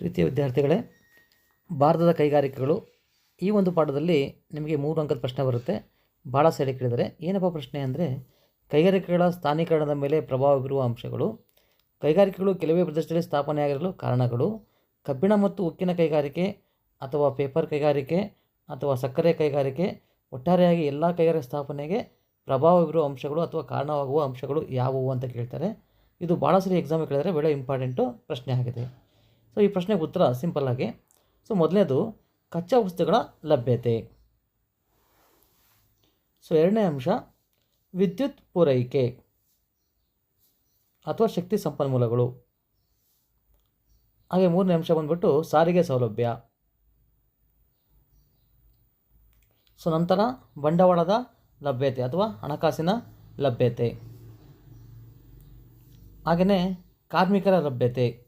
ಪ್ರೀತಿಯ ವಿದ್ಯಾರ್ಥಿಗಳೇ, ಭಾರತದ ಕೈಗಾರಿಕೆಗಳು ಈ ಒಂದು ಪಾಠದಲ್ಲಿ ನಿಮಗೆ ಮೂರು ಅಂಕದ ಪ್ರಶ್ನೆ ಬರುತ್ತೆ. ಭಾಳ ಸೇರಿ ಕೇಳಿದರೆ, ಏನಪ್ಪ ಪ್ರಶ್ನೆ ಅಂದರೆ, ಕೈಗಾರಿಕೆಗಳ ಸ್ಥಾನೀಕರಣದ ಮೇಲೆ ಪ್ರಭಾವ ಬೀರುವ ಅಂಶಗಳು, ಕೈಗಾರಿಕೆಗಳು ಕೆಲವೇ ಪ್ರದೇಶದಲ್ಲಿ ಸ್ಥಾಪನೆಯಾಗಿರಲು ಕಾರಣಗಳು, ಕಬ್ಬಿಣ ಮತ್ತು ಉಕ್ಕಿನ ಕೈಗಾರಿಕೆ ಅಥವಾ ಪೇಪರ್ ಕೈಗಾರಿಕೆ ಅಥವಾ ಸಕ್ಕರೆ ಕೈಗಾರಿಕೆ, ಒಟ್ಟಾರೆಯಾಗಿ ಎಲ್ಲ ಕೈಗಾರಿಕೆ ಸ್ಥಾಪನೆಗೆ ಪ್ರಭಾವ ಬೀರುವ ಅಂಶಗಳು ಅಥವಾ ಕಾರಣವಾಗುವ ಅಂಶಗಳು ಯಾವುವು ಅಂತ ಕೇಳ್ತಾರೆ. ಇದು ಭಾಳ ಸರಿ ಎಕ್ಸಾಮ್ ಕೇಳಿದರೆ ಒಳ್ಳೆ ಇಂಪಾರ್ಟೆಂಟು ಪ್ರಶ್ನೆ ಆಗಿದೆ. ಸೊ ಈ ಪ್ರಶ್ನೆಗೆ ಉತ್ತರ ಸಿಂಪಲ್ ಆಗಿ. ಸೊ ಮೊದಲನೇದು ಕಚ್ಚಾ ವಸ್ತುಗಳ ಲಭ್ಯತೆ. ಸೊ ಎರಡನೇ ಅಂಶ, ವಿದ್ಯುತ್ ಪೂರೈಕೆ ಅಥವಾ ಶಕ್ತಿ ಸಂಪನ್ಮೂಲಗಳು. ಹಾಗೆ ಮೂರನೇ ಅಂಶ ಬಂದ್ಬಿಟ್ಟು ಸಾರಿಗೆ ಸೌಲಭ್ಯ. ಸೊ ನಂತರ ಬಂಡವಾಳದ ಲಭ್ಯತೆ ಅಥವಾ ಹಣಕಾಸಿನ ಲಭ್ಯತೆ. ಹಾಗೆಯೇ ಕಾರ್ಮಿಕರ ಲಭ್ಯತೆ.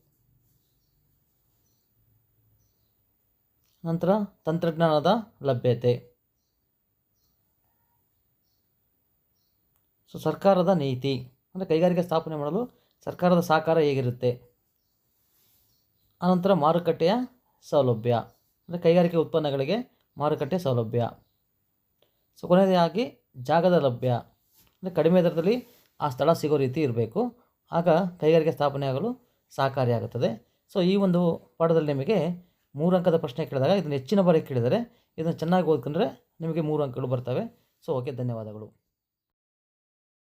ನಂತರ ತಂತ್ರಜ್ಞಾನದ ಲಭ್ಯತೆ. ಸೊ ಸರ್ಕಾರದ ನೀತಿ. ಅಂದರೆ ಕೈಗಾರಿಕೆ ಸ್ಥಾಪನೆ ಮಾಡಲು ಸರ್ಕಾರದ ಸಹಕಾರ ಹೇಗಿರುತ್ತೆ? ಆನಂತರ ಮಾರುಕಟ್ಟೆಯ ಸೌಲಭ್ಯ. ಅಂದರೆ ಕೈಗಾರಿಕೆ ಉತ್ಪನ್ನಗಳಿಗೆ ಮಾರುಕಟ್ಟೆ ಸೌಲಭ್ಯ. ಸೊ ಕೊನೆಯದಾಗಿ ಜಾಗದ ಲಭ್ಯ. ಅಂದರೆ ಕಡಿಮೆ ದರದಲ್ಲಿ ಆ ಸ್ಥಳ ಸಿಗೋ ರೀತಿ ಇರಬೇಕು. ಆಗ ಕೈಗಾರಿಕೆ ಸ್ಥಾಪನೆ ಆಗಲು ಸಹಕಾರಿಯಾಗುತ್ತದೆ. ಸೊ ಈ ಒಂದು ಪಾಠದಲ್ಲಿ ನಿಮಗೆ ಮೂರು ಅಂಕದ ಪ್ರಶ್ನೆ ಕೇಳಿದಾಗ ಇದನ್ನು ಹೆಚ್ಚಿನ ಬಾರಿ ಕೇಳಿದರೆ ಇದನ್ನು ಚೆನ್ನಾಗಿ ಓದ್ಕೊಂಡ್ರೆ ನಿಮಗೆ ಮೂರು ಅಂಕಗಳು ಬರ್ತವೆ. ಸೊ ಓಕೆ ಧನ್ಯವಾದಗಳು.